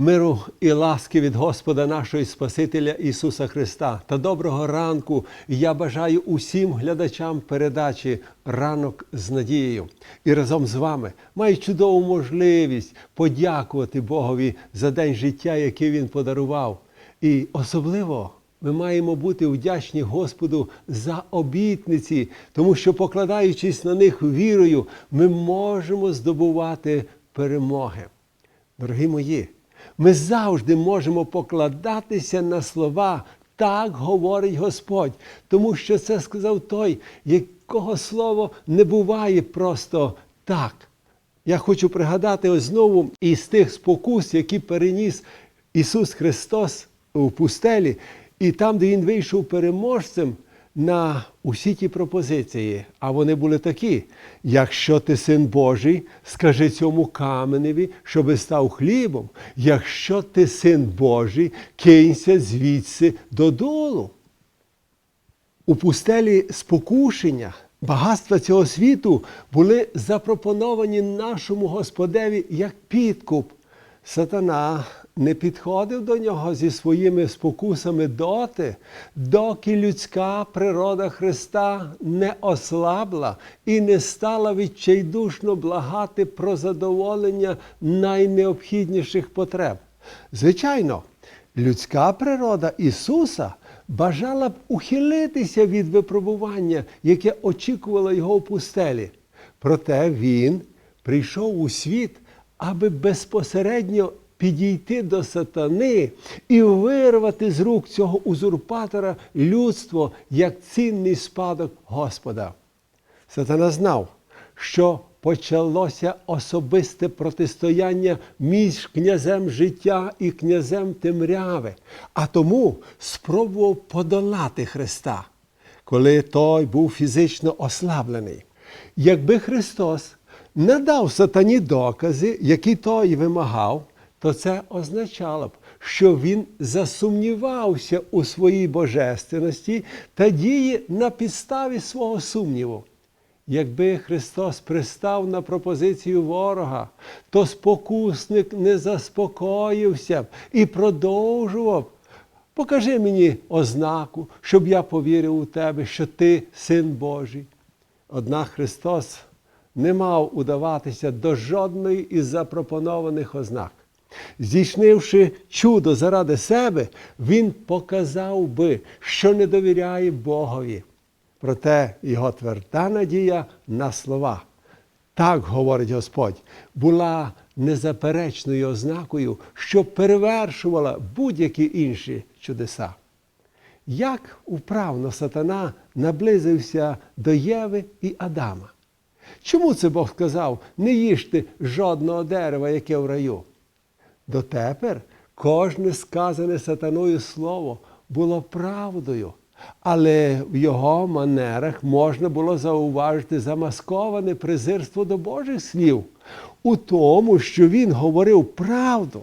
Миру і ласки від Господа нашого і Спасителя Ісуса Христа та доброго ранку я бажаю усім глядачам передачі Ранок з надією. І разом з вами маю чудову можливість подякувати Богові за день життя, який Він подарував. І особливо ми маємо бути вдячні Господу за обітниці, тому що, покладаючись на них вірою, ми можемо здобувати перемоги. Дорогі мої, ми завжди можемо покладатися на слова. Так говорить Господь, тому що це сказав той, якого слово не буває просто так. Я хочу пригадати ось знову із тих спокус, які переніс Ісус Христос у пустелі, і там, де Він вийшов переможцем на усі ті пропозиції. А вони були такі: якщо ти син Божий, скажи цьому каменеві, щоби став хлібом. Якщо ти син Божий, кинься звідси додолу. У пустелі спокушення, багатства цього світу були запропоновані нашому Господеві як підкуп. Сатана не підходив до нього зі своїми спокусами доти, доки людська природа Христа не ослабла і не стала відчайдушно благати про задоволення найнеобхідніших потреб. Звичайно, людська природа Ісуса бажала б ухилитися від випробування, яке очікувало його в пустелі. Проте Він прийшов у світ, аби безпосередньо підійти до сатани і вирвати з рук цього узурпатора людство як цінний спадок Господа. Сатана знав, що почалося особисте протистояння між князем життя і князем темряви, а тому спробував подолати Христа, коли той був фізично ослаблений. Якби Христос не дав сатані докази, які той вимагав, то це означало б, що він засумнівався у своїй божественності та діє на підставі свого сумніву. Якби Христос пристав на пропозицію ворога, то спокусник не заспокоївся б і продовжував. Покажи мені ознаку, щоб я повірив у тебе, що ти син Божий. Однак Христос не мав удаватися до жодної із запропонованих ознак. Здійснивши чудо заради себе, він показав би, що не довіряє Богові. Проте його тверда надія на слова. Так говорить Господь, була незаперечною ознакою, що перевершувала будь-які інші чудеса. Як управно сатана наблизився до Єви і Адама? Чому це Бог сказав, не їжте жодного дерева, яке в раю? Дотепер кожне сказане сатаною слово було правдою, але в його манерах можна було зауважити замасковане презирство до Божих слів у тому, що він говорив правду.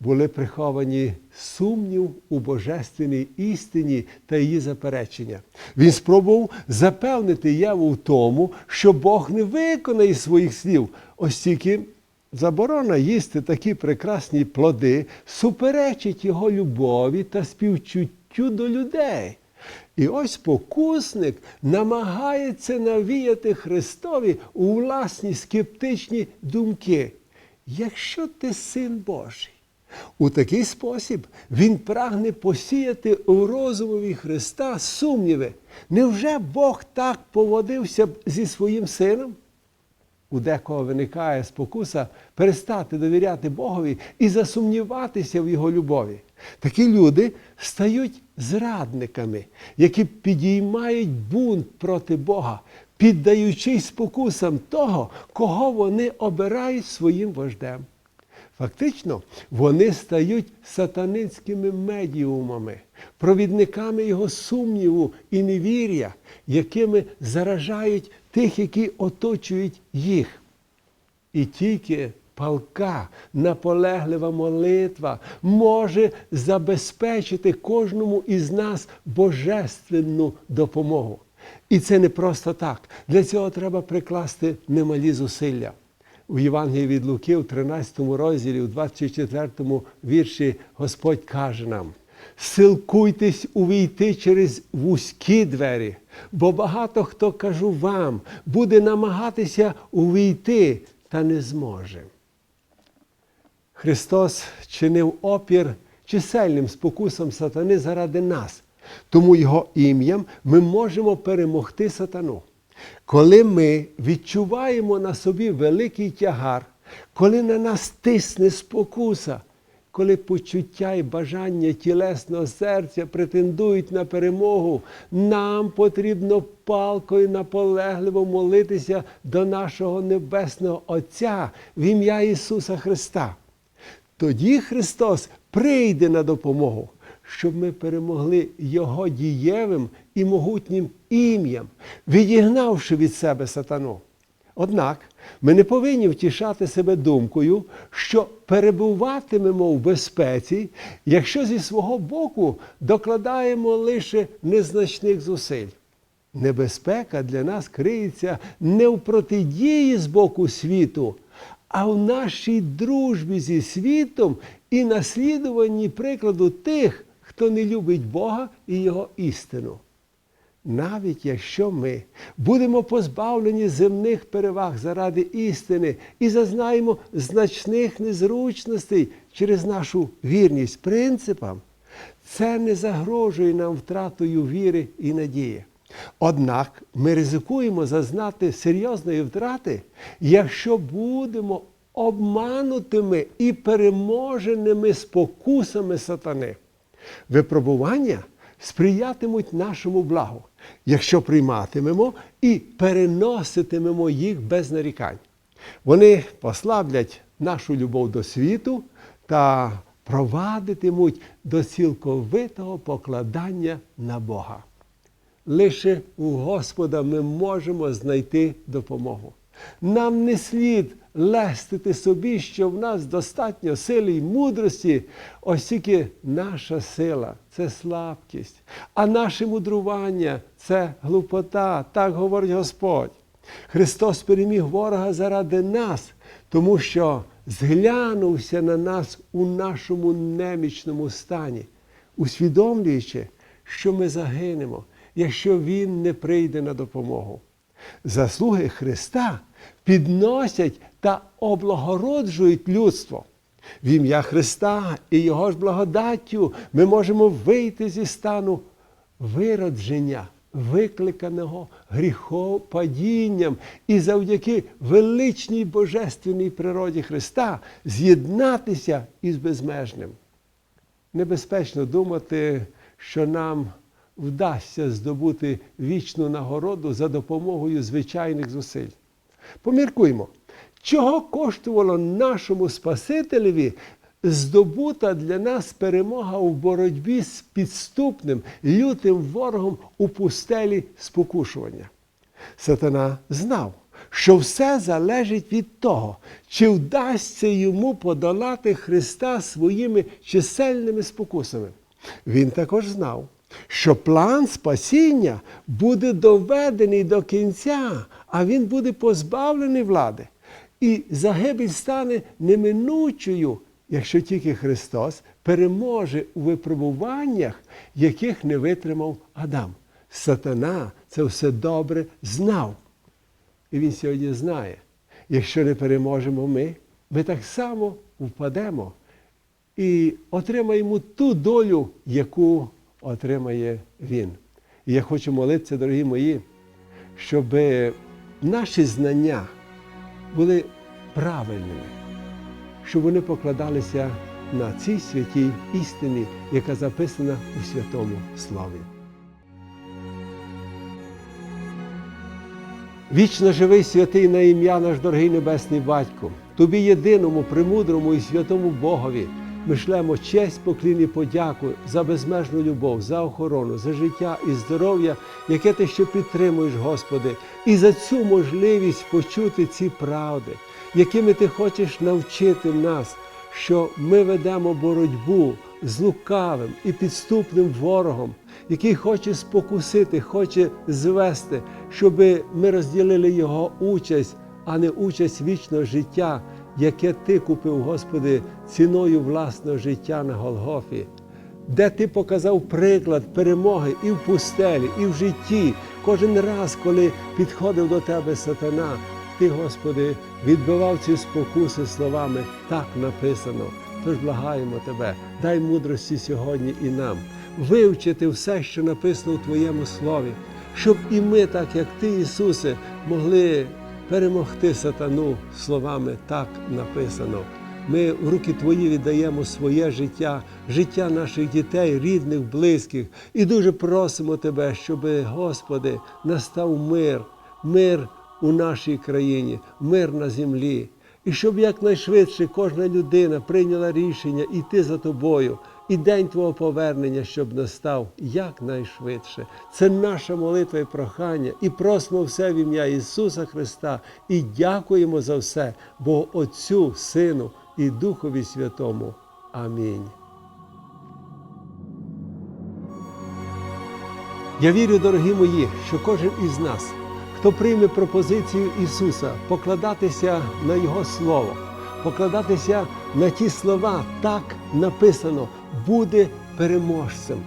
Були приховані сумнів у божественній істині та її заперечення. Він спробував запевнити Єву в тому, що Бог не виконає своїх слів, ось тільки заборона їсти такі прекрасні плоди суперечить його любові та співчуттю до людей. І ось покусник намагається навіяти Христові у власні скептичні думки. Якщо ти син Божий, у такий спосіб він прагне посіяти у розумові Христа сумніви. Невже Бог так поводився б зі своїм сином? У декого виникає спокуса перестати довіряти Богові і засумніватися в Його любові. Такі люди стають зрадниками, які підіймають бунт проти Бога, піддаючись спокусам того, кого вони обирають своїм вождем. Фактично, вони стають сатанинськими медіумами, провідниками його сумніву і невір'я, якими заражають тих, які оточують їх. І тільки палка, наполеглива молитва може забезпечити кожному із нас божественну допомогу. І це не просто так. Для цього треба прикласти немалі зусилля. У Євангелії від Луки, в 13 розділі, у 24 вірші, Господь каже нам: силкуйтесь увійти через вузькі двері, бо багато хто кажу вам, буде намагатися увійти та не зможе. Христос чинив опір чисельним спокусам сатани заради нас. Тому Його ім'ям ми можемо перемогти сатану. Коли ми відчуваємо на собі великий тягар, коли на нас тисне спокуса, коли почуття і бажання тілесного серця претендують на перемогу, нам потрібно палко і наполегливо молитися до нашого Небесного Отця в ім'я Ісуса Христа. Тоді Христос прийде на допомогу, щоб ми перемогли Його дієвим і могутнім ім'ям, відігнавши від себе сатану. Однак ми не повинні втішати себе думкою, що перебуватимемо в безпеці, якщо зі свого боку докладаємо лише незначних зусиль. Небезпека для нас криється не в протидії з боку світу, а в нашій дружбі зі світом і наслідуванні прикладу тих, хто не любить Бога і Його істину. Навіть якщо ми будемо позбавлені земних переваг заради істини і зазнаємо значних незручностей через нашу вірність принципам, це не загрожує нам втратою віри і надії. Однак ми ризикуємо зазнати серйозної втрати, якщо будемо обманутими і переможеними спокусами сатани. Випробування сприятимуть нашому благу, якщо прийматимемо і переноситимемо їх без нарікань. Вони послаблять нашу любов до світу та провадитимуть до цілковитого покладання на Бога. Лише у Господа ми можемо знайти допомогу. Нам не слід лестити собі, що в нас достатньо сили й мудрості, оскільки наша сила це слабкість, а наше мудрування це глупота, так говорить Господь. Христос переміг ворога заради нас, тому що зглянувся на нас у нашому немічному стані, усвідомлюючи, що ми загинемо, якщо Він не прийде на допомогу. Заслуги Христа підносять та облагороджують людство. В ім'я Христа і Його ж благодаттю ми можемо вийти зі стану виродження, викликаного гріхопадінням, і завдяки величній божественній природі Христа з'єднатися із безмежним. Небезпечно думати, що нам вдасться здобути вічну нагороду за допомогою звичайних зусиль. Поміркуймо, чого коштувало нашому Спасителеві здобута для нас перемога у боротьбі з підступним, лютим ворогом у пустелі спокушування. Сатана знав, що все залежить від того, чи вдасться йому подолати Христа своїми чисельними спокусами. Він також знав, що план спасіння буде доведений до кінця, а він буде позбавлений влади. І загибель стане неминучою, якщо тільки Христос переможе у випробуваннях, яких не витримав Адам. Сатана це все добре знав. І він сьогодні знає, якщо не переможемо ми, ми так само впадемо і отримаємо ту долю, яку отримає він. І я хочу молитися, дорогі мої, щоб наші знання були правильними, щоб вони покладалися на цій святій істині, яка записана у Святому Слові. Вічно живий святий на ім'я наш дорогий Небесний Батько, Тобі єдиному, премудрому і святому Богові. Ми шлемо честь, поклін і подяку за безмежну любов, за охорону, за життя і здоров'я, яке ти ще підтримуєш, Господи, і за цю можливість почути ці правди, якими ти хочеш навчити нас, що ми ведемо боротьбу з лукавим і підступним ворогом, який хоче спокусити, хоче звести, щоб ми розділили його участь а не участь вічного життя, яке Ти купив, Господи, ціною власного життя на Голгофі, де Ти показав приклад перемоги і в пустелі, і в житті. Кожен раз, коли підходив до Тебе сатана, Ти, Господи, відбивав ці спокуси словами так написано. Тож благаємо Тебе, дай мудрості сьогодні і нам вивчити все, що написано у Твоєму слові, щоб і ми, так як Ти, Ісусе, могли перемогти сатану словами так написано. Ми в руки Твої віддаємо своє життя, життя наших дітей, рідних, близьких, і дуже просимо Тебе, щоб, Господи, настав мир, мир у нашій країні, мир на землі. І щоб якнайшвидше кожна людина прийняла рішення йти за тобою, і день Твого повернення, щоб настав якнайшвидше. Це наша молитва і прохання, і просимо все в ім'я Ісуса Христа, і дякуємо за все, Бо Отцю, Сину і Духові Святому. Амінь. Я вірю, дорогі мої, що кожен із нас, хто прийме пропозицію Ісуса покладатися на Його Слово, покладатися на ті слова, так написано, буде переможцем,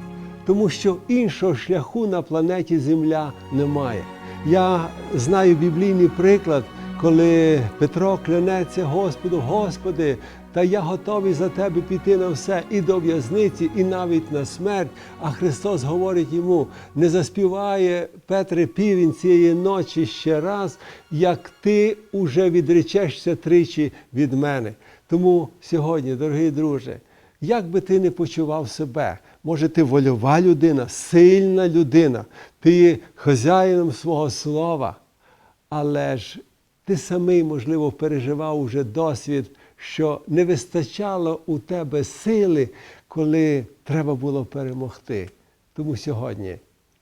тому що іншого шляху на планеті Земля немає. Я знаю біблійний приклад, коли Петро клянеться Господу, Господи, та я готовий за тебе піти на все і до в'язниці, і навіть на смерть. А Христос говорить йому: не заспіває Петре півень цієї ночі ще раз, як ти уже відречешся тричі від мене. Тому сьогодні, дорогий друже, як би ти не почував себе, може ти вольова людина, сильна людина, ти є хазяїном свого слова, але ж ти самий, можливо, переживав уже досвід, що не вистачало у тебе сили, коли треба було перемогти. Тому сьогодні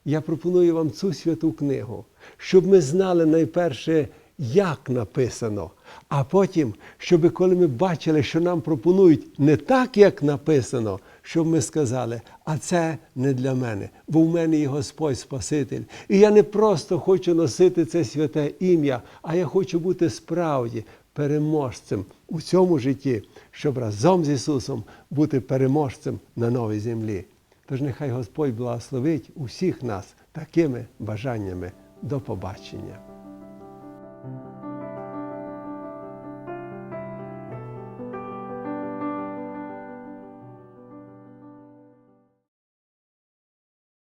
я пропоную вам цю святу книгу, щоб ми знали найперше, як написано, а потім, щоб коли ми бачили, що нам пропонують не так, як написано, щоб ми сказали, а це не для мене, бо в мене є Господь Спаситель. І я не просто хочу носити це святе ім'я, а я хочу бути справді переможцем у цьому житті, щоб разом з Ісусом бути переможцем на новій землі. Тож нехай Господь благословить усіх нас такими бажаннями. До побачення.